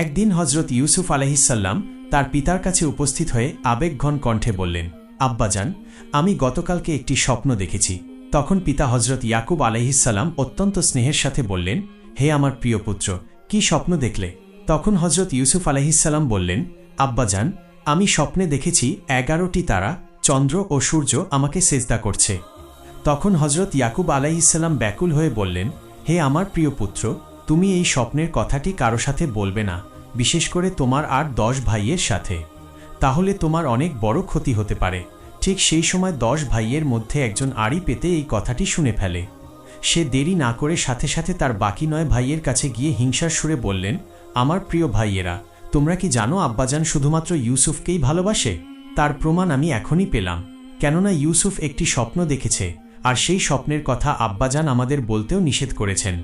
একদিন হজরত ইউসুফ আলহিসাল্লাম তার পিতার কাছে উপস্থিত হয়ে আবেগঘন কণ্ঠে বললেন, আব্বাজান, আমি গতকালকে একটি স্বপ্ন দেখেছি। তখন পিতা হজরত ইয়াকুব আলহিসাল্লাম অত্যন্ত স্নেহের সাথে বললেন, হে আমার প্রিয় পুত্র, কি স্বপ্ন দেখলে? তখন হজরত ইউসুফ আলহিসাল্লাম বললেন, আব্বাজান, আমি স্বপ্নে দেখেছি এগারোটি তারা, চন্দ্র ও সূর্য আমাকে সেজদা করছে। তখন হজরত ইয়াকুব আলাইসাল্লাম ব্যাকুল হয়ে বললেন, হে আমার প্রিয় পুত্র তুমি এই স্বপ্নের কথাটি কারও সাথে বলবে না, বিশেষ করে তোমার আর দশ ভাইয়ের সাথে। তাহলে তোমার অনেক বড় ক্ষতি হতে পারে। ঠিক সেই সময় দশ ভাইয়ের মধ্যে একজন আড়ি পেতে এই কথাটি শুনে ফেলে। সে দেরি না করে সাথে সাথে তার বাকি নয় ভাইয়ের কাছে গিয়ে হিংসার সুরে বললেন, আমার প্রিয় ভাইয়েরা, তোমরা কি জানো আব্বাজান শুধুমাত্র ইউসুফকেই ভালোবাসে? তার প্রমাণ আমি এখনই পেলাম। কেননা ইউসুফ একটি স্বপ্ন দেখেছে, আর সেই স্বপ্নের কথা আব্বাজান আমাদের বলতেও নিষেধ করেছেন।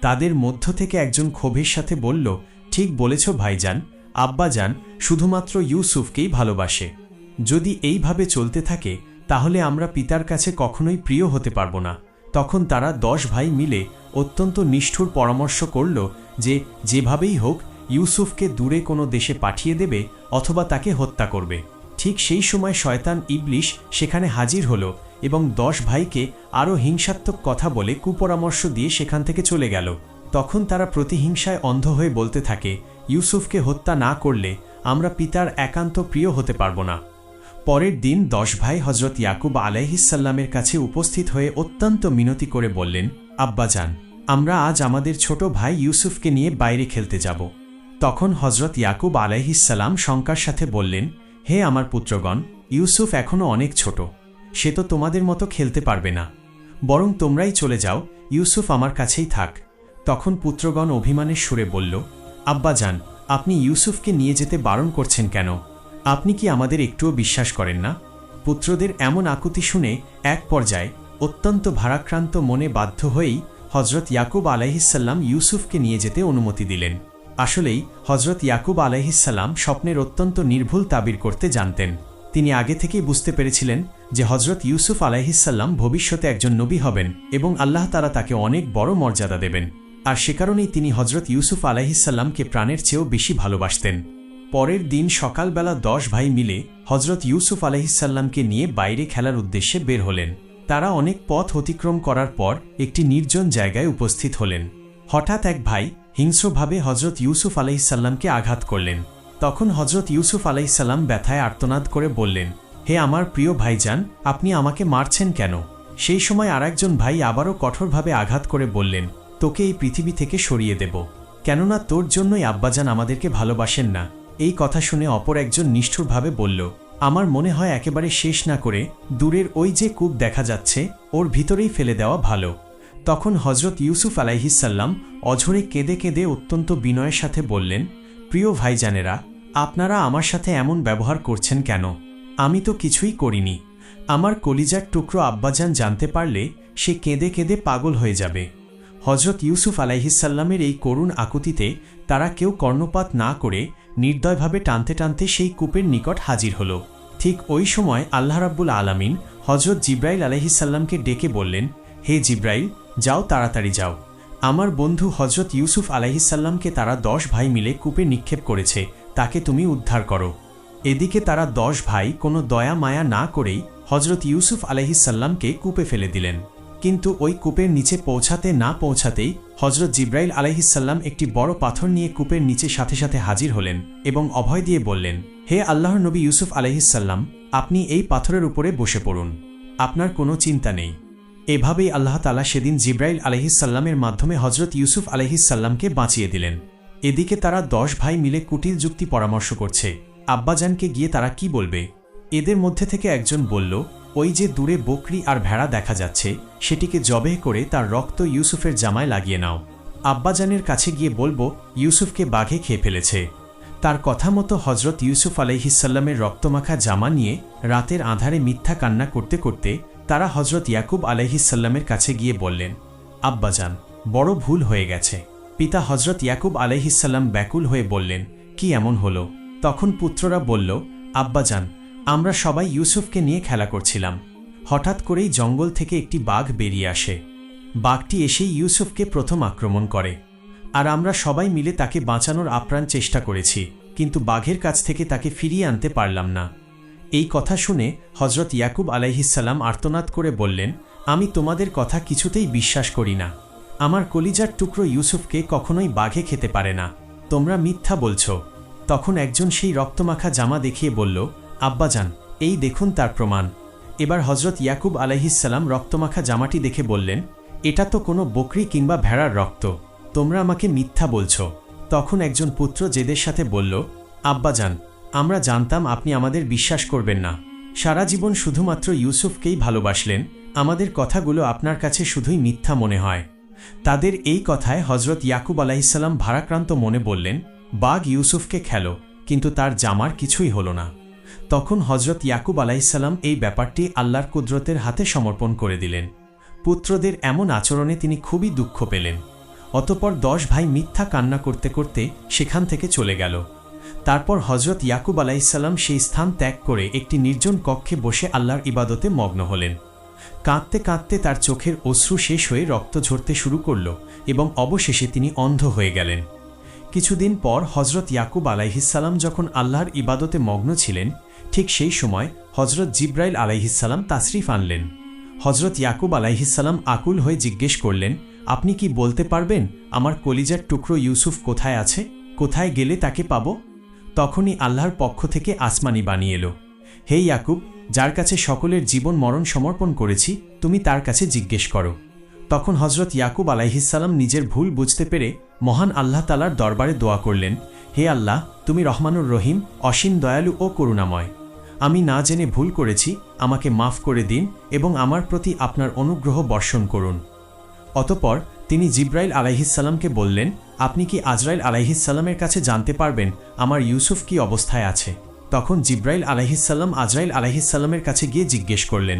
তাদের মধ্য থেকে একজন ক্ষোভের সাথে বলল, ঠিক বলেছ, ভাইজান। আব্বাজান শুধুমাত্র ইউসুফকেই ভালোবাসে। যদি এইভাবে চলতে থাকে, তাহলে আমরা পিতার কাছে কখনোই প্রিয় হতে পারব না। তখন তারা দশ ভাই মিলে অত্যন্ত নিষ্ঠুর পরামর্শ করল যে, যেভাবেই হোক, ইউসুফকে দূরে কোনো দেশে পাঠিয়ে দেবে অথবা তাকে হত্যা করবে। ঠিক সেই সময় শয়তান ইবলিশ সেখানে হাজির হল এবং দশ ভাইকে আরও হিংসাত্মক কথা বলে কুপরামর্শ দিয়ে সেখান থেকে চলে গেল। তখন তারা প্রতিহিংসায় অন্ধ হয়ে বলতে থাকে, ইউসুফকে হত্যা না করলে আমরা পিতার একান্ত প্রিয় হতে পারব না। পরের দিন দশ ভাই হজরত ইয়াকুব আলাইহিসাল্লামের কাছে উপস্থিত হয়ে অত্যন্ত মিনতি করে বললেন আব্বাজান আমরা আজ আমাদের ছোট ভাই ইউসুফকে নিয়ে বাইরে খেলতে যাব। তখন হজরত ইয়াকুব আলাইহিসাল্লাম শঙ্কার সাথে বললেন হে আমার পুত্রগণ, ইউসুফ এখনও অনেক ছোট। সে তো তোমাদের মতো খেলতে পারবে না। বরং তোমরাই চলে যাও, ইউসুফ আমার কাছেই থাক। তখন পুত্রগণ অভিমানের সুরে বলল আব্বাজান আপনি ইউসুফকে নিয়ে যেতে বারণ করছেন কেন? আপনি কি আমাদের একটুও বিশ্বাস করেন না? পুত্রদের এমন আকুতি শুনে এক পর্যায়ে অত্যন্ত ভারাক্রান্ত মনে বাধ্য হয়েই হজরত ইয়াকুব আলাইহিসাল্লাম ইউসুফকে নিয়ে যেতে অনুমতি দিলেন। আসলেই হজরত ইয়াকুব আলাইহিসাল্লাম স্বপ্নের অত্যন্ত নির্ভুল তাবির করতে জানতেন। তিনি আগে থেকেই বুঝতে পেরেছিলেন যে হজরত ইউসুফ আলাইহিসাল্লাম ভবিষ্যতে একজন নবী হবেন এবং আল্লাহ তারা তাকে অনেক বড় মর্যাদা দেবেন। আর সে কারণেই তিনি হজরত ইউসুফ আলাইহিসাল্লামকে প্রাণের চেয়েও বেশি ভালোবাসতেন। পরের দিন সকালবেলা দশ ভাই মিলে হজরত ইউসুফ আলহিসাল্লামকে নিয়ে বাইরে খেলার উদ্দেশ্যে বের হলেন। তারা অনেক পথ অতিক্রম করার পর একটি নির্জন জায়গায় উপস্থিত হলেন। হঠাৎ এক ভাই হিংস্রভাবে হজরত ইউসুফ আলহিসাল্লামকে আঘাত করলেন। তখন হজরত ইউসুফ আলাইসাল্লাম ব্যথায় আর্তনাদ করে বললেন, হে আমার প্রিয় ভাইজান, আপনি আমাকে মারছেন কেন? সেই সময় আরেকজন ভাই আবারও কঠোরভাবে আঘাত করে বললেন, তোকে এই পৃথিবী থেকে সরিয়ে দেব। কেননা তোর জন্যই আব্বাজান আমাদেরকে ভালোবাসেন না। এই কথা শুনে অপর একজন নিষ্ঠুরভাবে বলল, আমার মনে হয় একেবারে শেষ না করে দূরের ওই যে কূপ দেখা যাচ্ছে, ওর ভিতরেই ফেলে দেওয়া ভালো। তখন হজরত ইউসুফ আলাইহিসাল্লাম অঝরে কেঁদে কেঁদে অত্যন্ত বিনয়ের সাথে বললেন, প্রিয় ভাইজানেরা, আপনারা আমার সাথে এমন ব্যবহার করছেন কেন? আমি তো কিছুই করিনি। আমার কলিজার টুকরো আব্বাজান জানতে পারলে সে কেঁদে কেঁদে পাগল হয়ে যাবে। হজরত ইউসুফ আলাইহিসাল্লামের এই করুণ আকুতিতে তারা কেউ কর্ণপাত না করে নির্দয়ভাবে টানতে টানতে সেই কূপের নিকট হাজির হল। ঠিক ওই সময় আল্লাহ রাব্বুল আলামিন হজরত জিব্রাইল আলহিসাল্লামকে ডেকে বললেন, হে জিব্রাইল যাও তাড়াতাড়ি যাও। আমার বন্ধু হজরত ইউসুফ আলাইহিসাল্লামকে তারা দশ ভাই মিলে কূপে নিক্ষেপ করেছে, তাকে তুমি উদ্ধার করো। এদিকে তারা দশ ভাই কোনো দয়া মায়া না করেই হজরত ইউসুফ আলহিসাল্লামকে কূপে ফেলে দিলেন। কিন্তু ওই কূপের নিচে পৌঁছাতে না পৌঁছাতেই হজরত জিব্রাইল আলাইহিসাল্লাম একটি বড় পাথর নিয়ে কূপের নিচে সাথে সাথে হাজির হলেন এবং অভয় দিয়ে বললেন, হে আল্লাহর নবী ইউসুফ আলহিসাল্লাম আপনি এই পাথরের উপরে বসে পড়ুন। আপনার কোনো চিন্তা নেই। এভাবেই আল্লাহ তালা সেদিন জিব্রাইল আলহিসাল্লামের মাধ্যমে হজরত ইউসুফ আলহিসাল্লামকে বাঁচিয়ে দিলেন। এদিকে তারা দশ ভাই মিলে কুটিল যুক্তি পরামর্শ করছে। আব্বাজানকে গিয়ে তারা কি বলবে? এদের মধ্যে থেকে একজন বলল, ওই যে দূরে বকরি আর ভেড়া দেখা যাচ্ছে, সেটিকে জবে করে তার রক্ত ইউসুফের জামায় লাগিয়ে নাও। আব্বাজানের কাছে গিয়ে বলব, ইউসুফকে বাঘে খেয়ে ফেলেছে। তার কথা মতো হজরত ইউসুফ আলাইহিসাল্লামের রক্তমাখা জামা নিয়ে রাতের আধারে মিথ্যা কান্না করতে করতে তারা হজরত ইয়াকুব আলাইহিসাল্লামের কাছে গিয়ে বললেন আব্বাজান বড় ভুল হয়ে গেছে। পিতা হজরত ইয়াকুব আলাইহিসাল্লাম ব্যাকুল হয়ে বললেন, কি এমন হলো? তখন পুত্ররা বলল আব্বাজান আমরা সবাই ইউসুফকে নিয়ে খেলা করছিলাম। হঠাৎ করেই জঙ্গল থেকে একটি বাঘ বেরিয়ে আসে। বাঘটি এসেই ইউসুফকে প্রথম আক্রমণ করে। আর আমরা সবাই মিলে তাকে বাঁচানোর আপ্রাণ চেষ্টা করেছি, কিন্তু বাঘের কাছ থেকে তাকে ফিরিয়ে আনতে পারলাম না। এই কথা শুনে হজরত ইয়াকুব আলাইহিসাল্লাম আর্তনাদ করে বললেন, আমি তোমাদের কথা কিছুতেই বিশ্বাস করি না। আমার কলিজার টুকরো ইউসুফকে কখনোই বাঘে খেতে পারে না। তোমরা মিথ্যা বলছো। তখন একজন সেই রক্তমাখা জামা দেখিয়ে বলল আব্বাজান এই দেখুন তার প্রমাণ। এবার হজরত ইয়াকুব আলাইহিসাল্লাম রক্তমাখা জামাটি দেখে বললেন, এটা তো কোনো বকরি কিংবা ভেড়ার রক্ত। তোমরা আমাকে মিথ্যা বলছ। তখন একজন পুত্র জেদের সাথে বলল আব্বাজান আমরা জানতাম আপনি আমাদের বিশ্বাস করবেন না। সারা জীবন শুধুমাত্র ইউসুফকেই ভালোবাসলেন। আমাদের কথাগুলো আপনার কাছে শুধুই মিথ্যা মনে হয়। তাদের এই কথায় হজরত ইয়াকুব আলাহিসাল্লাম ভারাক্রান্ত মনে বললেন, বাঘ ইউসুফকে খেলো, কিন্তু তার জামার কিছুই হল না। তখন হজরত ইয়াকুব আলাইসাল্লাম এই ব্যাপারটি আল্লাহর কুদরতের হাতে সমর্পণ করে দিলেন। পুত্রদের এমন আচরণে তিনি খুবই দুঃখ পেলেন। অতপর দশ ভাই মিথ্যা কান্না করতে করতে সেখান থেকে চলে গেল। তারপর হজরত ইয়াকুব আলাইসাল্লাম সেই স্থান ত্যাগ করে একটি নির্জন কক্ষে বসে আল্লাহর ইবাদতে মগ্ন হলেন। কাঁদতে কাঁদতে তার চোখের অশ্রু শেষ হয়ে রক্ত ঝরতে শুরু করল এবং অবশেষে তিনি অন্ধ হয়ে গেলেন। কিছুদিন পর হজরত ইয়াকুব আলাইহিসাল্লাম যখন আল্লাহর ইবাদতে মগ্ন ছিলেন, ঠিক সেই সময় হজরত জিব্রাইল আলাইহিসাল্লাম তাসরিফ আনলেন। হজরত ইয়াকুব আলাইহিসাল্লাম আকুল হয়ে জিজ্ঞেস করলেন, আপনি কি বলতে পারবেন, আমার কলিজার টুকরো ইউসুফ কোথায় আছে? কোথায় গেলে তাকে পাব? তখনই আল্লাহর পক্ষ থেকে আসমানি বানিয়ে এলো। হে ইয়াকুব, যার কাছে সকলের জীবন মরণ সমর্পণ করেছি, তুমি তার কাছে জিজ্ঞেস করো। তখন হজরত ইয়াকুব আলাইহিসাল্লাম নিজের ভুল বুঝতে পেরে মহান আল্লাহ তালার দরবারে দোয়া করলেন, হে আল্লাহ, তুমি রহমানুর রহিম, অসীম দয়ালু ও করুণাময়। আমি না জেনে ভুল করেছি, আমাকে মাফ করে দিন এবং আমার প্রতি আপনার অনুগ্রহ বর্ষণ করুন। অতপর তিনি জিব্রাইল আলাইহিসাল্লামকে বললেন, আপনি কি আজরাইল আলাইহিসাল্লামের কাছে জানতে পারবেন আমার ইউসুফ কি অবস্থায় আছে? তখন জিব্রাইল আলাইহিসাল্লাম আজরাইল আলাইহিসাল্লামের কাছে গিয়ে জিজ্ঞেস করলেন,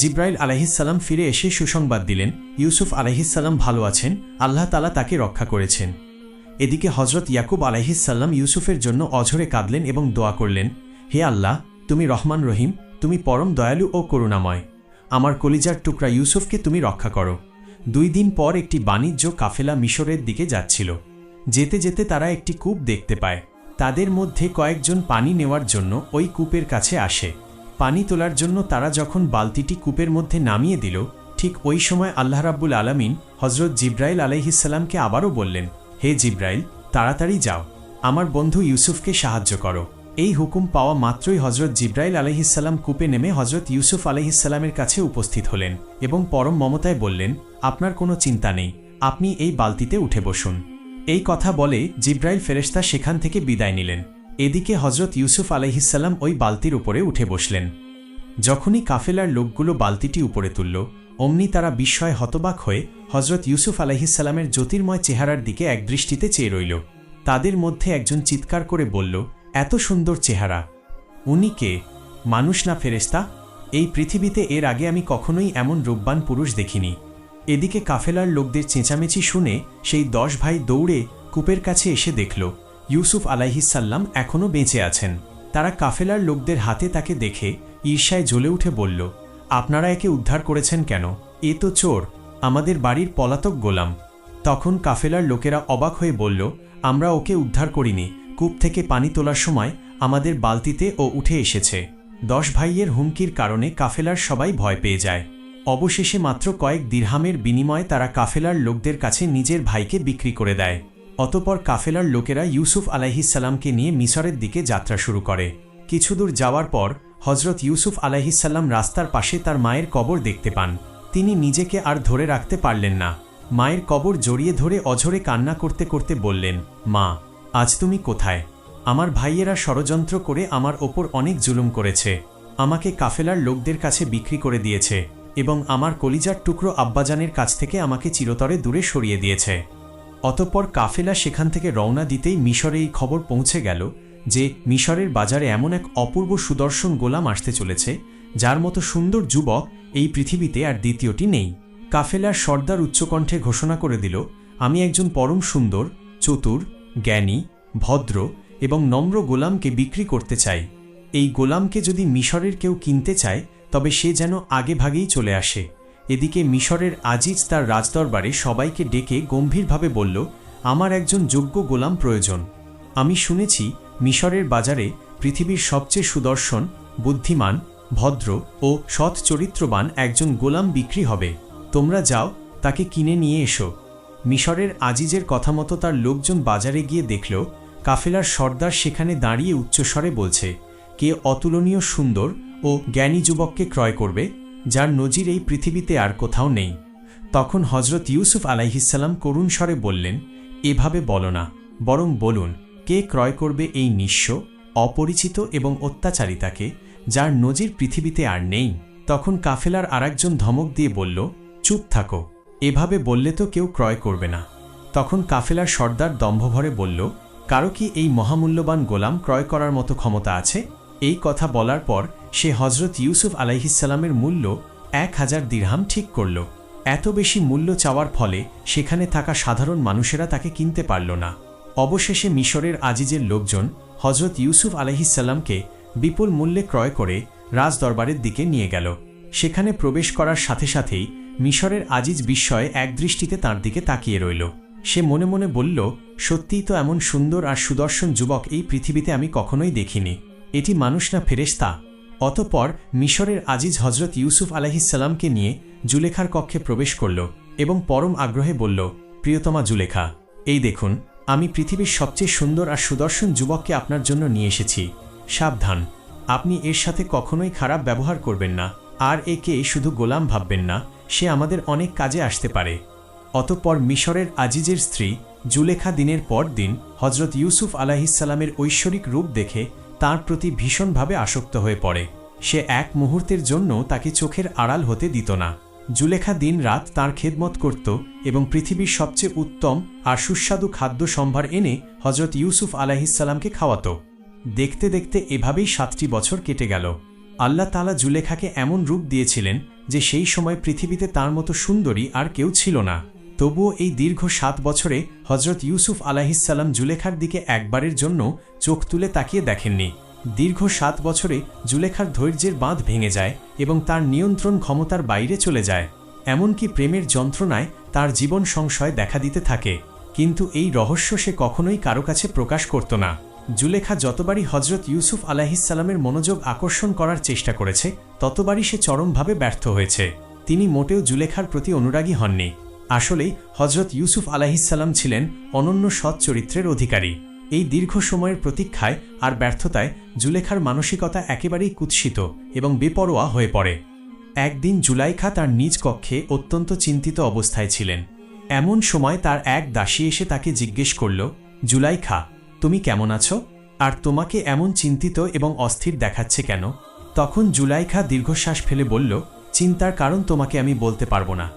জিব্রাইল আলাইহিসাল্লাম ফিরে এসে সুসংবাদ দিলেন, ইউসুফ আলাইহিসাল্লাম ভালো আছেন, আল্লাহ তালা তাকে রক্ষা করেছেন। এদিকে হজরত ইয়াকুব আলাইহিসাল্লাম ইউসুফের জন্য অঝরে কাঁদলেন এবং দোয়া করলেন, হে আল্লাহ, তুমি রহমান রহিম, তুমি পরম দয়ালু ও করুণাময়। আমার কলিজার টুকরা ইউসুফকে তুমি রক্ষা করো। দুই দিন পর একটি বাণিজ্য কাফেলা মিশরের দিকে যাচ্ছিল। যেতে যেতে তারা একটি কূপ দেখতে পায়। তাদের মধ্যে কয়েকজন পানি নেওয়ার জন্য ওই কূপের কাছে আসে। পানি তোলার জন্য তারা যখন বালতিটি কূপের মধ্যে নামিয়ে দিল, ঠিক ওই সময় আল্লাহ রাব্বুল আলমিন হজরত জিব্রাইল আলাইহিসাল্লামকে আবারও বললেন, হে জিব্রাইল, তাড়াতাড়ি যাও। আমার বন্ধু ইউসুফকে সাহায্য করো। এই হুকুম পাওয়া মাত্রই হজরত জিব্রাইল আলহিসাল্লাম কূপে নেমে হজরত ইউসুফ আলহিসাল্লামের কাছে উপস্থিত হলেন এবং পরম মমতায় বললেন, আপনার কোনো চিন্তা নেই, আপনি এই বালতিতে উঠে বসুন। এই কথা বলে জিব্রাইল ফেরেস্তা সেখান থেকে বিদায় নিলেন। এদিকে হজরত ইউসুফ আলহিসাল্লাম ওই বালতির উপরে উঠে বসলেন। যখনই কাফেলার লোকগুলো বালতিটি উপরে তুলল, অমনি তারা বিস্ময় হতবাক হয়ে হজরত ইউসুফ আলহিসাল্লামের জ্যোতির্ময় চেহারার দিকে একদৃষ্টিতে চেয়ে রইল। তাদের মধ্যে একজন চিৎকার করে বলল এত সুন্দর চেহারা। উনি কে? মানুষ না ফেরেস্তা এই পৃথিবীতে এর আগে আমি কখনোই এমন রূপবান পুরুষ দেখিনি। এদিকে কাফেলার লোকদের চেঁচামেচি শুনে সেই দশ ভাই দৌড়ে কূপের কাছে এসে দেখল, ইউসুফ আলাইহিসাল্লাম এখনও বেঁচে আছেন। তারা কাফেলার লোকদের হাতে তাকে দেখে ঈর্ষায় জ্বলে উঠে বলল, আপনারা একে উদ্ধার করেছেন কেন? এ তো চোর। আমাদের বাড়ির পলাতক গোলাম। তখন কাফেলার লোকেরা অবাক হয়ে বলল, আমরা ওকে উদ্ধার করিনি। কূপ থেকে পানি তোলার সময় আমাদের বালতিতে ও উঠে এসেছে। দশ ভাইয়ের হুমকির কারণে কাফেলার সবাই ভয় পেয়ে যায়। অবশেষে মাত্র কয়েক দিরহামের বিনিময়ে তারা কাফেলার লোকদের কাছে নিজের ভাইকে বিক্রি করে দেয়। অতপর কাফেলার লোকেরা ইউসুফ আলাইহিসাল্লামকে নিয়ে মিশরের দিকে যাত্রা শুরু করে। কিছুদূর যাওয়ার পর হজরত ইউসুফ আলাইহিসাল্লাম রাস্তার পাশে তার মায়ের কবর দেখতে পান। তিনি নিজেকে আর ধরে রাখতে পারলেন না। মায়ের কবর জড়িয়ে ধরে অঝরে কান্না করতে করতে বললেন, মা আজ তুমি কোথায়? আমার ভাইয়েরা ষড়যন্ত্র করে আমার ওপর অনেক জুলুম করেছে। আমাকে কাফেলার লোকদের কাছে বিক্রি করে দিয়েছে এবং আমার কলিজার টুকরো আব্বাজানের কাছ থেকে আমাকে চিরতরে দূরে সরিয়ে দিয়েছে। অতঃপর কাফেলা সেখান থেকে রওনা দিতেই মিশরে এই খবর পৌঁছে গেল যে মিশরের বাজারে এমন এক অপূর্ব সুদর্শন গোলাম আসতে চলেছে, যার মতো সুন্দর যুবক এই পৃথিবীতে আর দ্বিতীয়টি নেই। কাফেলার সর্দার উচ্চকণ্ঠে ঘোষণা করে দিল, আমি একজন পরম সুন্দর, চতুর জ্ঞানী, ভদ্র এবং নম্র গোলামকে বিক্রি করতে চাই এই গোলামকে যদি মিশরের কেউ কিনতে চায়, তবে সে যেন আগে ভাগেই চলে আসে। এদিকে মিশরের আজিজ তার রাজদরবারে সবাইকে ডেকে গম্ভীরভাবে বলল, আমার একজন যোগ্য গোলাম প্রয়োজন। আমি শুনেছি মিশরের বাজারে পৃথিবীর সবচেয়ে সুদর্শন, বুদ্ধিমান, ভদ্র ও সৎ চরিত্রবান একজন গোলাম বিক্রি হবে। তোমরা যাও, তাকে কিনে নিয়ে এসো। মিশরের আজিজের কথা মতো তার লোকজন বাজারে গিয়ে দেখল, কাফেলার সর্দার সেখানে দাঁড়িয়ে উচ্চস্বরে বলছে, কে অতুলনীয় সুন্দর ও জ্ঞানী যুবককে ক্রয় করবে, যার নজির এই পৃথিবীতে আর কোথাও নেই। তখন হজরত ইউসুফ আলাইহিসাল্লাম করুণ স্বরে বললেন, এভাবে বলো না, বরং বলুন, কে ক্রয় করবে এই নিঃস্ব, অপরিচিত এবং অত্যাচারিতাকে, যার নজির পৃথিবীতে আর নেই? তখন কাফেলার আরেকজন ধমক দিয়ে বলল, চুপ থাকো। এভাবে বললে তো কেউ ক্রয় করবে না। তখন কাফেলার সর্দার দম্ভভরে বলল, কারও কি এই মহামূল্যবান গোলাম ক্রয় করার মতো ক্ষমতা আছে? এই কথা বলার পর সে হজরত ইউসুফ আলাইহিসাল্লামের মূল্য এক হাজার দিরহাম ঠিক করল। এত বেশি মূল্য চাওয়ার ফলে সেখানে থাকা সাধারণ মানুষেরা তাকে কিনতে পারল না। অবশেষে মিশরের আজিজের লোকজন হজরত ইউসুফ আলহিসাল্লামকে বিপুল মূল্যে ক্রয় করে রাজদরবারের দিকে নিয়ে গেল। সেখানে প্রবেশ করার সাথে সাথেই মিশরের আজিজ বিস্ময়ে একদৃষ্টিতে তার দিকে তাকিয়ে রইল। সে মনে মনে বলল, সত্যিই তো এমন সুন্দর আর সুদর্শন যুবক এই পৃথিবীতে আমি কখনোই দেখিনি। এটি মানুষ না ফেরেস্তা অতপর মিশরের আজিজ হজরত ইউসুফ আলাহিসাল্লামকে নিয়ে জুলেখার কক্ষে প্রবেশ করল এবং পরম আগ্রহে বলল, প্রিয়তমা জুলেখা, এই দেখুন, আমি পৃথিবীর সবচেয়ে সুন্দর আর সুদর্শন যুবককে আপনার জন্য নিয়ে এসেছি। সাবধান, আপনি এর সাথে কখনোই খারাপ ব্যবহার করবেন না। আর একে শুধু গোলাম ভাববেন না সে আমাদের অনেক কাজে আসতে পারে। অতঃপর মিশরের আজিজের স্ত্রী জুলেখা দিনের পর দিন হজরত ইউসুফ আলাহিসাল্লামের ঐশ্বরিক রূপ দেখে তার প্রতি ভীষণভাবে আসক্ত হয়ে পড়ে। সে এক মুহূর্তের জন্য তাকে চোখের আড়াল হতে দিত না। জুলেখা দিন রাত তাঁর খেদমত করত এবং পৃথিবীর সবচেয়ে উত্তম আর সুস্বাদু খাদ্য সম্ভার এনে হজরত ইউসুফ আলাহিসাল্লামকে খাওয়াত। দেখতে দেখতে এভাবেই সাতটি বছর কেটে গেল। আল্লাহ তালা জুলেখাকে এমন রূপ দিয়েছিলেন যে সেই সময় পৃথিবীতে তার মতো সুন্দরী আর কেউ ছিল না। তবুও এই দীর্ঘ সাত বছরে হজরত ইউসুফ আলাহিসাল্লাম জুলেখার দিকে একবারের জন্য চোখ তুলে তাকিয়ে দেখেননি। দীর্ঘ সাত বছরে জুলেখার ধৈর্যের বাঁধ ভেঙে যায় এবং তার নিয়ন্ত্রণ ক্ষমতার বাইরে চলে যায়। এমনকি প্রেমের যন্ত্রণায় তার জীবন সংশয় দেখা দিতে থাকে। কিন্তু এই রহস্য সে কখনোই কারও কাছে প্রকাশ করত না। জুলেখা যতবারই হজরত ইউসুফ আলাহিসাল্লামের মনোযোগ আকর্ষণ করার চেষ্টা করেছে, ততবারই সে চরমভাবে ব্যর্থ হয়েছে। তিনি মোটেও জুলেখার প্রতি অনুরাগী হননি। আসলেই হজরত ইউসুফ আলাহিসাল্লাম ছিলেন অনন্য সৎ চরিত্রের অধিকারী। এই দীর্ঘ সময়ের প্রতীক্ষায় আর ব্যর্থতায় জুলেখার মানসিকতা একেবারেই কুৎসিত এবং বেপরোয়া হয়ে পড়ে। একদিন জুলাইখা তার নিজ কক্ষে অত্যন্ত চিন্তিত অবস্থায় ছিলেন। এমন সময় তার এক দাসী এসে তাকে জিজ্ঞেস করল, জুলাইখা তুমি কেমন আছো? আর তোমাকে এমন চিন্তিত এবং অস্থির দেখাচ্ছে কেন? তখন জুলাইখা দীর্ঘশ্বাস ফেলে বলল, চিন্তার কারণ তোমাকে আমি বলতে পারব না।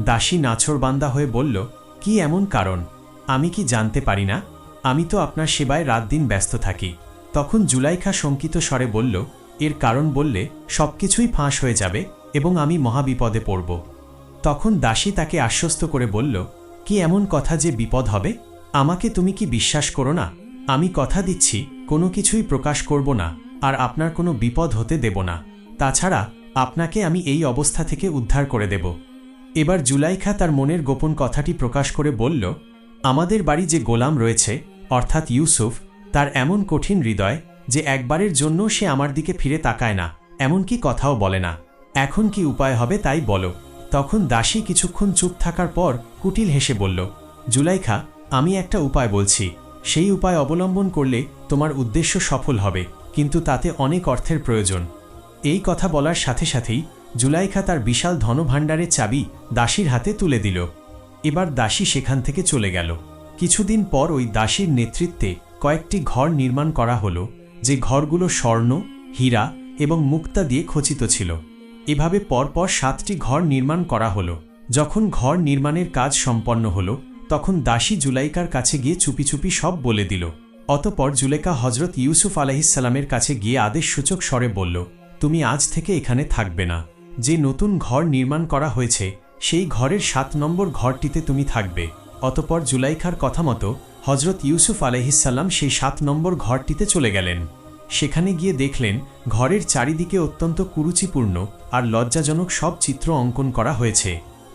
দাসী নাছরবান্দা হয়ে বলল, কি এমন কারণ? আমি কি জানতে পারি না? আমি তো আপনার সেবায় রাত দিন ব্যস্ত থাকি। তখন জুলাইখা শঙ্কিত স্বরে বলল, এর কারণ বললে সবকিছুই ফাঁস হয়ে যাবে এবং আমি মহাবিপদে পড়ব। তখন দাসী তাকে আশ্বস্ত করে বলল, কি এমন কথা যে বিপদ হবে? আমাকে তুমি কি বিশ্বাস করো না? আমি কথা দিচ্ছি, কোনো কিছুই প্রকাশ করব না, আর আপনার কোনো বিপদ হতে দেব না। তাছাড়া, আপনাকে আমি এই অবস্থা থেকে উদ্ধার করে দেব। এবার জুলাইখা তার মনের গোপন কথাটি প্রকাশ করে বলল, আমাদের বাড়ি যে গোলাম রয়েছে, অর্থাৎ ইউসুফ, তার এমন কঠিন হৃদয় যে একবারের জন্য সে আমার দিকে ফিরে তাকায় না, এমনকি কথাও বলে না। এখন কি উপায় হবে তাই বলো। তখন দাসী কিছুক্ষণ চুপ থাকার পর কুটিল হেসে বলল, জুলাইখা, আমি একটা উপায় বলছি। সেই উপায় অবলম্বন করলে তোমার উদ্দেশ্য সফল হবে, কিন্তু তাতে অনেক অর্থের প্রয়োজন। এই কথা বলার সাথে সাথেই জুলাইখা তার বিশাল ধনভাণ্ডারের চাবি দাসীর হাতে তুলে দিল। এবার দাসী সেখান থেকে চলে গেল। কিছুদিন পর ওই দাসীর নেতৃত্বে কয়েকটি ঘর নির্মাণ করা হলো, যে ঘরগুলো স্বর্ণ, হীরা এবং মুক্তা দিয়ে খচিত ছিল। এভাবে পরপর সাতটি ঘর নির্মাণ করা হলো, যখন ঘর নির্মাণের কাজ সম্পন্ন হলো তখন দাসী জুলাইকার কাছে গিয়ে চুপি চুপি সব বলে দিল। অতপর জুলেকা হজরত ইউসুফ আলাহিসাল্লামের কাছে গিয়ে আদেশ সূচক স্বরে বলল, তুমি আজ থেকে এখানে থাকবে না। যে নতুন ঘর নির্মাণ করা হয়েছে, সেই ঘরের সাত নম্বর ঘরটিতে তুমি থাকবে। অতপর জুলাইখার কথা মতো হজরত ইউসুফ আলহিসাল্লাম সেই সাত নম্বর ঘরটিতে চলে গেলেন। সেখানে গিয়ে দেখলেন, ঘরের চারিদিকে অত্যন্ত কুরুচিপূর্ণ আর লজ্জাজনক সব চিত্র অঙ্কন করা হয়েছে।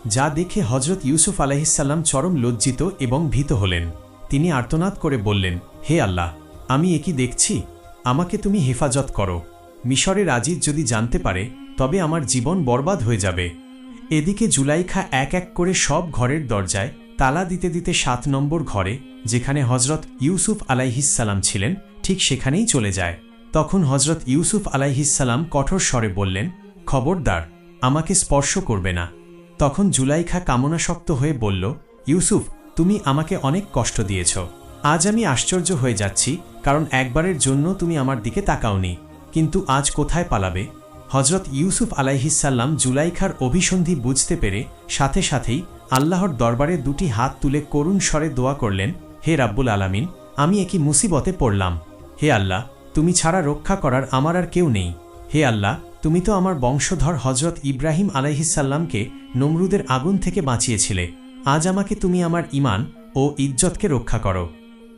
যা দেখে হজরত ইউসুফ আলাহিসাল্লাম চরম লজ্জিত এবং ভীত হলেন। তিনি আর্তনাদ করে বললেন, হে আল্লাহ, আমি একই দেখছি? আমাকে তুমি হেফাজত করো। মিশরের আজিজ যদি জানতে পারে, তবে আমার জীবন বরবাদ হয়ে যাবে। এদিকে জুলাইখা এক এক করে সব ঘরের দরজায় তালা দিতে দিতে সাত নম্বর ঘরে, যেখানে হজরত ইউসুফ আলাইহিসাল্লাম ছিলেন, ঠিক সেখানেই চলে যায়। তখন হজরত ইউসুফ আলাইহিসাল্লাম কঠোর স্বরে বললেন, খবরদার, আমাকে স্পর্শ করবে না। তখন জুলাইখা কামনাসক্ত হয়ে বলল, ইউসুফ, তুমি আমাকে অনেক কষ্ট দিয়েছ। আজ আমি আশ্চর্য হয়ে যাচ্ছি, কারণ একবারের জন্য তুমি আমার দিকে তাকাওনি। কিন্তু আজ কোথায় পালাবে? হজরত ইউসুফ আলাইহিসাল্লাম জুলাইখার অভিসন্ধি বুঝতে পেরে সাথে সাথেই আল্লাহর দরবারে দুটি হাত তুলে করুণ স্বরে দোয়া করলেন, হে রাব্বুল আলামিন, আমি একই মুসিবতে পড়লাম। হে আল্লাহ, তুমি ছাড়া রক্ষা করার আমার আর কেউ নেই। হে আল্লাহ তুমি তো আমার বংশধর হজরত ইব্রাহিম আলাইহিসাল্লামকে নমরুদের আগুন থেকে বাঁচিয়েছিলে। আজ আমাকে তুমি আমার ইমান ও ইজ্জতকে রক্ষা করো।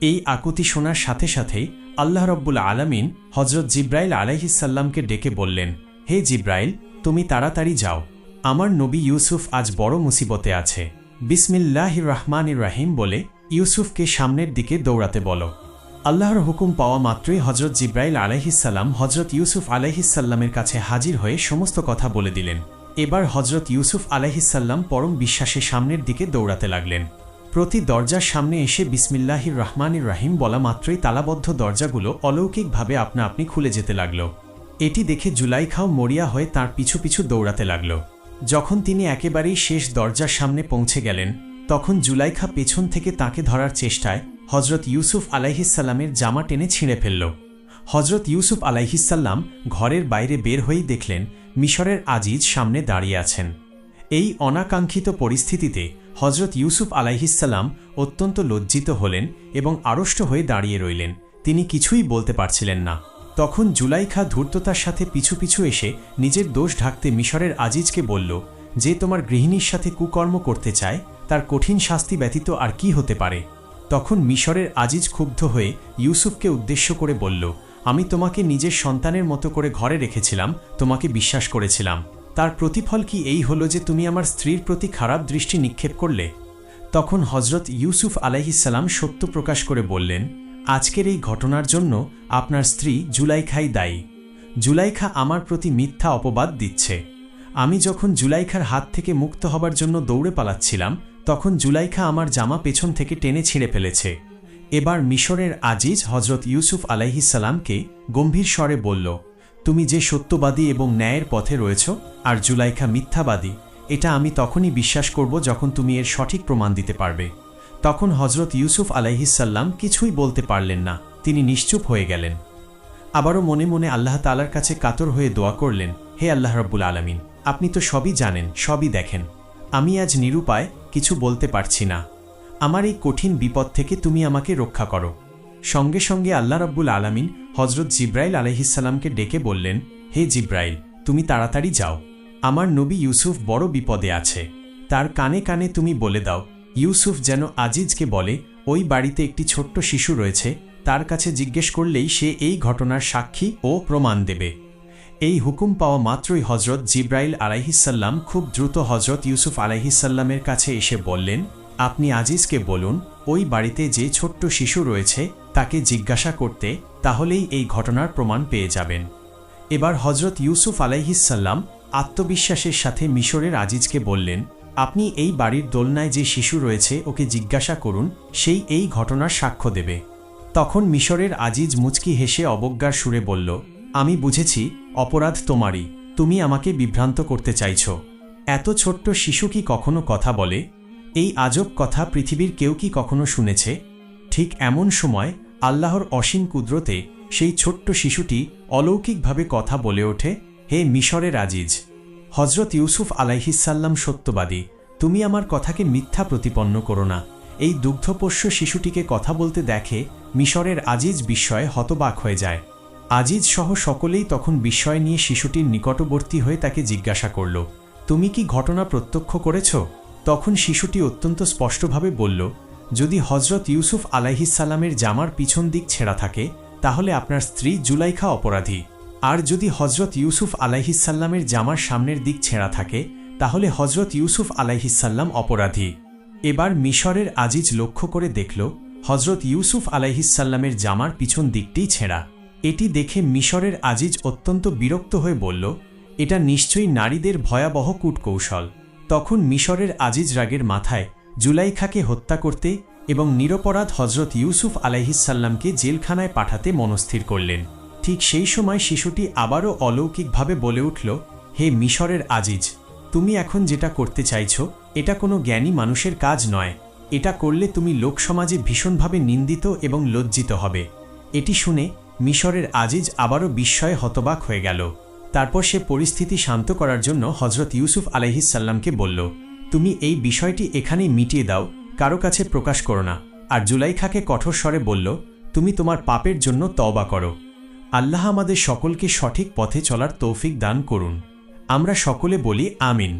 এই আকুতি শোনার সাথে সাথেই আল্লাহ রব্বুল আলামিন হজরত জিব্রাইল আলাইহিসাল্লামকে ডেকে বললেন, হে জিব্রাইল, তুমি তাড়াতাড়ি যাও। আমার নবী ইউসুফ আজ বড় মুসিবতে আছে। বিসমিল্লাহ রহমান রাহিম বলে ইউসুফকে সামনের দিকে দৌড়াতে বলো। আল্লাহর হুকুম পাওয়া মাত্রই হজরত জিব্রাইল আলাইহিসাল্লাম হজরত ইউসুফ আলাইহিসাল্লামের কাছে হাজির হয়ে সমস্ত কথা বলে দিলেন। এবার হজরত ইউসুফ আলাইহিসাল্লাম পরম বিশ্বাসে সামনের দিকে দৌড়াতে লাগলেন। প্রতি দরজার সামনে এসে বিসমিল্লাহির রহমানির রাহিম বলা মাত্রই তালাবদ্ধ দরজাগুলো অলৌকিকভাবে আপনা আপনি খুলে যেতে লাগল। এটি দেখে জুলাইখাও মরিয়া হয়ে তার পিছু পিছু দৌড়াতে লাগল। যখন তিনি একেবারেই শেষ দরজার সামনে পৌঁছে গেলেন, তখন জুলাইখা পেছন থেকে তাকে ধরার চেষ্টায় হজরত ইউসুফ আলাইহিসাল্লামের জামা টেনে ছিঁড়ে ফেলল। হজরত ইউসুফ আলাইহিসাল্লাম ঘরের বাইরে বের হয়েই দেখলেন মিশরের আজিজ সামনে দাঁড়িয়ে আছেন। এই অনাকাঙ্ক্ষিত পরিস্থিতিতে হজরত ইউসুফ আলাইহিসাল্লাম অত্যন্ত লজ্জিত হলেন এবং আড়ষ্ট হয়ে দাঁড়িয়ে রইলেন। তিনি কিছুই বলতে পারছিলেন না। তখন জুলাইখা ধূর্ততার সাথে পিছু পিছু এসে নিজের দোষ ঢাকতে মিশরের আজিজকে বলল, যে তোমার গৃহিণীর সাথে কুকর্ম করতে চায়, তার কঠিন শাস্তি ব্যতীত আর কি হতে পারে? তখন মিশরের আজিজ ক্ষুব্ধ হয়ে ইউসুফকে উদ্দেশ্য করে বলল, আমি তোমাকে নিজের সন্তানের মতো করে ঘরে রেখেছিলাম, তোমাকে বিশ্বাস করেছিলাম। তার প্রতিফল কি এই হলো যে তুমি আমার স্ত্রীর প্রতি খারাপ দৃষ্টি নিক্ষেপ করলে? তখন হজরত ইউসুফ আলাইহিসাল্লাম সত্য প্রকাশ করে বললেন, আজকের এই ঘটনার জন্য আপনার স্ত্রী জুলাইখাই দায়ী। জুলাইখা আমার প্রতি মিথ্যা অপবাদ দিচ্ছে। আমি যখন জুলাইখার হাত থেকে মুক্ত হবার জন্য দৌড়ে পালাচ্ছিলাম, তখন জুলাইখা আমার জামা পেছন থেকে টেনে ছিঁড়ে ফেলেছে। এবার মিশরের আজিজ হজরত ইউসুফ আলাইহিসাল্লামকে গম্ভীর স্বরে বলল, তুমি যে সত্যবাদী এবং ন্যায়ের পথে রয়েছ আর জুলাইখা মিথ্যাবাদী, এটা আমি তখনই বিশ্বাস করব যখন তুমি এর সঠিক প্রমাণ দিতে পারবে। তখন হজরত ইউসুফ আলাইহিসাল্লাম কিছুই বলতে পারলেন না, তিনি নিশ্চুপ হয়ে গেলেন। আবারও মনে মনে আল্লাহ তালার কাছে কাতর হয়ে দোয়া করলেন, হে আল্লাহ রব্বুল আলমিন আপনি তো সবই জানেন, সবই দেখেন। আমি আজ নিরুপায় কিছু বলতে পারছি না। আমার এই কঠিন বিপদ থেকে তুমি আমাকে রক্ষা করো। সঙ্গে সঙ্গে আল্লাহ রব্বুল আলমিন হজরত জিব্রাইল আলহিসাল্লামকে ডেকে বললেন, হে জিব্রাইল, তুমি তাড়াতাড়ি যাও। আমার নবী ইউসুফ বড় বিপদে আছে। তার কানে কানে তুমি বলে দাও, ইউসুফ যেন আজিজকে বলে, ওই বাড়িতে একটি ছোট্ট শিশু রয়েছে, তার কাছে জিজ্ঞেস করলেই সে এই ঘটনার সাক্ষী ও প্রমাণ দেবে। এই হুকুম পাওয়া মাত্রই হজরত জিব্রাইল আলাইহিসাল্লাম খুব দ্রুত হজরত ইউসুফ আলাইহিসাল্লামের কাছে এসে বললেন, আপনি আজিজকে বলুন, ওই বাড়িতে যে ছোট্ট শিশু রয়েছে, তাকে জিজ্ঞাসা করতে, তাহলেই এই ঘটনার প্রমাণ পেয়ে যাবেন। এবার হজরত ইউসুফ আলাইহিসাল্লাম আত্মবিশ্বাসের সাথে মিশরের আজিজকে বললেন, আপনি এই বাড়ির দোলনায় যে শিশু রয়েছে, ওকে জিজ্ঞাসা করুন, সেই এই ঘটনার সাক্ষ্য দেবে। তখন মিশরের আজিজ মুচকি হেসে অবজ্ঞার সুরে বলল আমি বুঝেছি, অপরাধ তোমারই, তুমি আমাকে বিভ্রান্ত করতে চাইছ। এত ছোট্ট শিশু কি কখনো কথা বলে? এই আজব কথা পৃথিবীর কেউ কি কখনো শুনেছে? ঠিক এমন সময়, আল্লাহর অসীম কুদরতে সেই ছোট্ট শিশুটি অলৌকিকভাবে কথা বলে ওঠে, হে মিশরের আজিজ! হজরত ইউসুফ আলাইহিসাল্লাম সত্যবাদী, তুমি আমার কথাকে মিথ্যা প্রতিপন্ন করো না। এই দুগ্ধপোষ্য শিশুটিকে কথা বলতে দেখে মিশরের আজিজ বিস্ময়ে হতবাক হয়ে যায়। আজিজ সহ সকলেই তখন বিস্ময় নিয়ে শিশুটির নিকটবর্তী হয়ে তাকে জিজ্ঞাসা করল, তুমি কি ঘটনা প্রত্যক্ষ করেছ? তখন শিশুটি অত্যন্ত স্পষ্টভাবে বলল, যদি হজরত ইউসুফ আলাইহিসাল্লামের জামার পিছন দিক ছেঁড়া থাকে, তাহলে আপনার স্ত্রী জুলাইখা অপরাধী। আর যদি হজরত ইউসুফ আলাইহিসাল্লামের জামার সামনের দিক ছেঁড়া থাকে, তাহলে হজরত ইউসুফ আলাইহিসাল্লাম অপরাধী। এবার মিশরের আজিজ লক্ষ্য করে দেখল হজরত ইউসুফ আলাইহিসাল্লামের জামার পিছন দিকটি ছেঁড়া। এটি দেখে মিশরের আজিজ অত্যন্ত বিরক্ত হয়ে বলল, এটা নিশ্চয়ই নারীদের ভয়াবহ কূটকৌশল। তখন মিশরের আজিজ রাগের মাথায় জুলাইখাকে হত্যা করতে এবং নিরপরাধ হজরত ইউসুফ আলাইহিসাল্লামকে জেলখানায় পাঠাতে মনস্থির করলেন। ঠিক সেই সময় শিশুটি আবারও অলৌকিকভাবে বলে উঠল, হে মিশরের আজিজ, তুমি এখন যেটা করতে চাইছ, এটা কোনো জ্ঞানী মানুষের কাজ নয়। এটা করলে তুমি লোকসমাজে ভীষণভাবে নিন্দিত এবং লজ্জিত হবে। এটি শুনে মিশরের আজিজ আবারও বিস্ময়ে হতবাক হয়ে গেল। তারপর সে পরিস্থিতি শান্ত করার জন্য হজরত ইউসুফ আলাইহিসাল্লামকে বলল, তুমি এই বিষয়টি এখানেই মিটিয়ে দাও, কারও কাছে প্রকাশ করো না। আর জুলাইখাকে কঠোর স্বরে বলল, তুমি তোমার পাপের জন্য তওবা করো। আল্লাহ আমাদের সকলকে সঠিক পথে চলার তৌফিক দান করুন। আমরা সকলে বলি, আমিন।